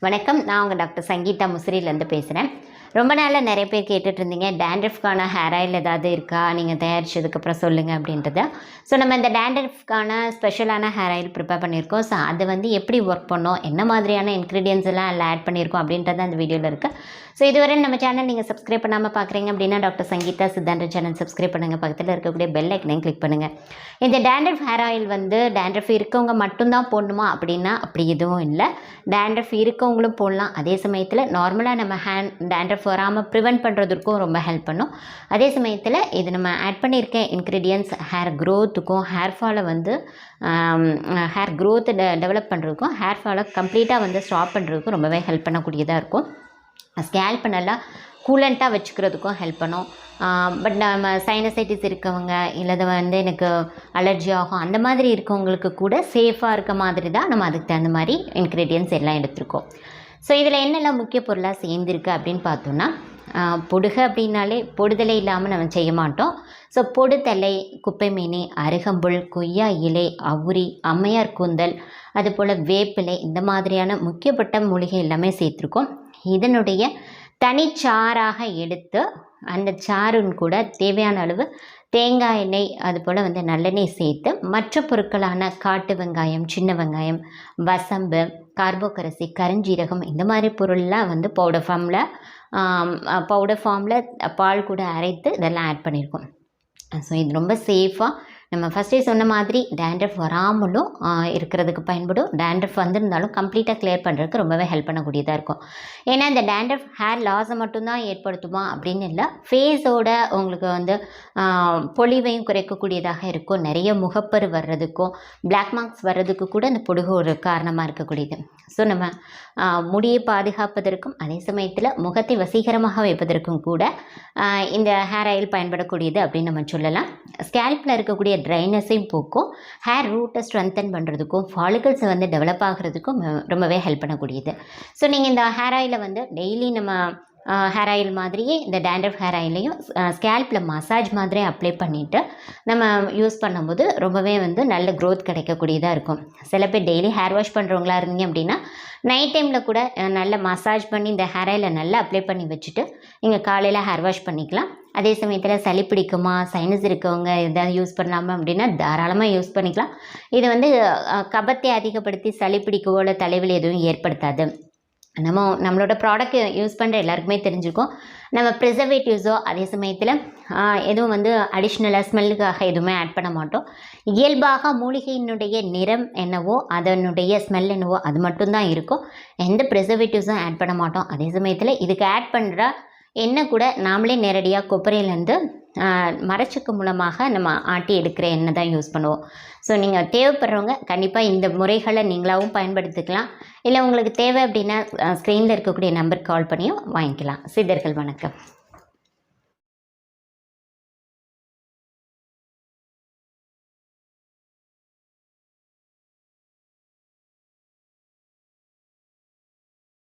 வணக்கம். நான் உங்கள் டாக்டர் சங்கீதா முசிறியிலேருந்து பேசுகிறேன் ரொம்ப நாளில் நிறைய பேர் கேட்டுட்டு இருந்தீங்க டேண்ட்ரஃப்கான ஹேர் ஆயில் ஏதாவது இருக்கா? நீங்கள் தயாரிச்சதுக்கப்புறம் சொல்லுங்கள் அப்படின்றத. ஸோ நம்ம இந்த டேண்ட்ரஃப்கான ஸ்பெஷலான ஹேர் ஆயில் ப்ரிப்பேர் பண்ணியிருக்கோம். ஸோ அது வந்து எப்படி ஒர்க் பண்ணோம்? என்ன மாதிரியான இன்க்ரீடியன்ஸ் எல்லாம் அதில் ஆட் பண்ணியிருக்கோம்? அப்படின்றது அந்த வீடியோவில் இருக்குது ஸோ இதுவரை நம்ம சேனல் நீங்கள் சப்ஸ்கிரைப் பண்ணாமல் பார்க்குறீங்க அப்படின்னா டாக்டர் சங்கீதா சித்தாந்த சேனல் சப்ஸ்கிரைப் பண்ணுங்கள் பக்கத்தில் இருக்கக்கூடிய பெல் ஐக்கனையும் கிளிக் பண்ணுங்கள் இந்த டேண்ட்ரஃப் ஹேர் ஆயில் வந்து டேண்ட்ரஃப் இருக்கவங்க மட்டும்தான் போடணுமா அப்படின்னா அப்படி எதுவும் இல்லை. டேண்ட்ரஃப் இருக்கவங்களும் போடலாம். அதே சமயத்தில் நார்மலாக நம்ம ஹேண்ட் டேண்ட்ரஃப் வராமல் ப்ரிவெண்ட் பண்ணுறதுக்கும் ரொம்ப ஹெல்ப் பண்ணும். அதே சமயத்தில் இது நம்ம ஆட் பண்ணியிருக்க இன்க்ரீடியன்ஸ் ஹேர் க்ரோத்துக்கும் ஹேர் ஃபாலை வந்து ஹேர் க்ரோத்தை டெ டெவலப் பண்ணுறதுக்கும் ஹேர் ஃபாலை கம்ப்ளீட்டாக வந்து ஸ்டாப் பண்ணுறதுக்கும் ரொம்பவே ஹெல்ப் பண்ணக்கூடியதாக இருக்கும். ஸ்கேல்ப் நல்லா கூலண்ட்டாக வச்சுக்கிறதுக்கும் ஹெல்ப் பண்ணும். பட் நம்ம சைனசைட்டிஸ் இருக்கவங்க இல்லை வந்து எனக்கு அலர்ஜி ஆகும் அந்த மாதிரி இருக்கவங்களுக்கு கூட சேஃபாக இருக்க மாதிரி தான் நம்ம அதுக்கு தகுந்த மாதிரி இன்க்ரீடியன்ஸ் எல்லாம் எடுத்திருக்கோம். ஸோ இதில் என்னெல்லாம் முக்கிய பொருளாக சேர்ந்துருக்கு அப்படின்னு பார்த்தோன்னா ஆஹ், பொடுகு அப்படின்னாலே பொடுதலை இல்லாமல் நம்ம செய்ய மாட்டோம். ஸோ பொடுதலை குப்பை மீன் அருகம்புல் கொய்யா இலை அவுரி அம்மையார் கூந்தல் அதுபோல் வேப்பிலை இந்த மாதிரியான முக்கியப்பட்ட மூலிகை எல்லாமே சேர்த்துருக்கோம். இதனுடைய தனிச்சாராக எடுத்து அந்த சாறுன் கூட தேவையான அளவு தேங்காய் எண்ணெய் அதுபோல் வந்து நல்லெண்ணெய் சேர்த்து மற்ற பொருட்களான காட்டு வெங்காயம் சின்ன வெங்காயம் வசம்பு கார்போகரசி கருஞ்சீரகம் இந்த மாதிரி பொருள்லாம் வந்து பவுடர் ஃபார்மில் பவுடர் ஃபார்மில் பால் கூட அரைத்து இதெல்லாம் ஆட் பண்ணியிருக்கோம் ஸோ இது ரொம்ப சேஃபாக நம்ம ஃபஸ்ட்டே சொன்ன மாதிரி டேண்ட்ரஃப் வராமலும் இருக்கிறதுக்கு பயன்படும். டேண்ட்ரஃப் வந்திருந்தாலும் கம்ப்ளீட்டாக கிளியர் பண்ணுறதுக்கு ரொம்பவே ஹெல்ப் பண்ணக்கூடியதாக இருக்கும். ஏன்னா இந்த டேண்ட்ரஃப் ஹேர் லாஸை மட்டும்தான் ஏற்படுத்துமா அப்படின்னு இல்லை ஃபேஸோட உங்களுக்கு வந்து பொலிவையும் குறைக்கக்கூடியதாக இருக்கும். நிறைய முகப்பரு வர்றதுக்கும் பிளாக் மார்க்ஸ் வர்றதுக்கு கூட இந்த பொடுகு ஒரு காரணமாக இருக்கக்கூடியது. ஸோ நம்ம முடியை பாதுகாப்பதற்கும் அதே சமயத்தில் முகத்தை வசீகரமாக வைப்பதற்கும் கூட இந்த ஹேர் ஆயில் பயன்படக்கூடியது அப்படின்னு நம்ம சொல்லலாம். ஸ்கேல்பில் இருக்கக்கூடிய ட்ரைனஸையும் போக்கும். ஹேர் ரூட்டை ஸ்ட்ரென்தன் பண்ணுறதுக்கும் ஃபாலிகல்ஸை வந்து டெவலப் ஆகிறதுக்கும் ரொம்பவே ஹெல்ப் பண்ணக்கூடியது. ஸோ நீங்கள் இந்த ஹேர் ஆயிலை வந்து டெய்லி நம்ம ஹேர் ஆயில் மாதிரியே இந்த டேண்ட்ரஃப் ஹேர் ஆயிலையும் ஸ்கேல்பில் மசாஜ் மாதிரி அப்ளை பண்ணிவிட்டு நம்ம யூஸ் பண்ணும்போது ரொம்பவே வந்து நல்ல க்ரோத் கிடைக்கக்கூடியதாக இருக்கும். சில பேர் டெய்லி ஹேர் வாஷ் பண்ணுறவங்களா இருந்தீங்க அப்படின்னா நைட் டைமில் கூட நல்ல மசாஜ் பண்ணி இந்த ஹேர் ஆயிலை நல்லா அப்ளை பண்ணி வச்சுட்டு நீங்கள் காலையில் ஹேர் வாஷ் பண்ணிக்கலாம். அதே சமயத்தில் சளி பிடிக்குமா சைனஸ் இருக்கவங்க எதாவது யூஸ் பண்ணலாமா அப்படின்னா தாராளமாக யூஸ் பண்ணிக்கலாம். இது வந்து கபத்தை அதிகப்படுத்தி சளி பிடிக்கவோ இல்லை தலைவலி எதுவும் ஏற்படுத்தாது. நம்ம நம்மளோட ப்ராடக்ட் யூஸ் பண்ணுற எல்லாருக்குமே தெரிஞ்சிருக்கும். நம்ம ப்ரிசர்வேட்டிவ்ஸோ அதே சமயத்தில் எதுவும் வந்து அடிஷ்னலாக ஸ்மெல்லுக்காக எதுவுமே ஆட் பண்ண மாட்டோம். இயல்பாக மூலிகையினுடைய நிறம் என்னவோ அதனுடைய ஸ்மெல் என்னவோ அது மட்டும்தான் இருக்கும். எந்த ப்ரிசர்வேட்டிவ்ஸும் ஆட் பண்ண மாட்டோம். அதே சமயத்தில் இதுக்கு ஆட் பண்ணுற எண்ணெய் கூட நாமளே நேரடியாக கொப்பரையிலேருந்து மரச்சக்கு மூலமாக நம்ம ஆட்டி எடுக்கிற எண்ணெய் தான் யூஸ் பண்ணுவோம். ஸோ நீங்கள் தேவைப்படுறவங்க கண்டிப்பாக இந்த முறைகளை நீங்களாகவும் பயன்படுத்திக்கலாம். இல்லை உங்களுக்கு தேவை அப்படின்னா ஸ்க்ரீனில் இருக்கக்கூடிய நம்பருக்கு கால் பண்ணியும் வாங்கிக்கலாம். சித்தர்கள் வணக்கம்.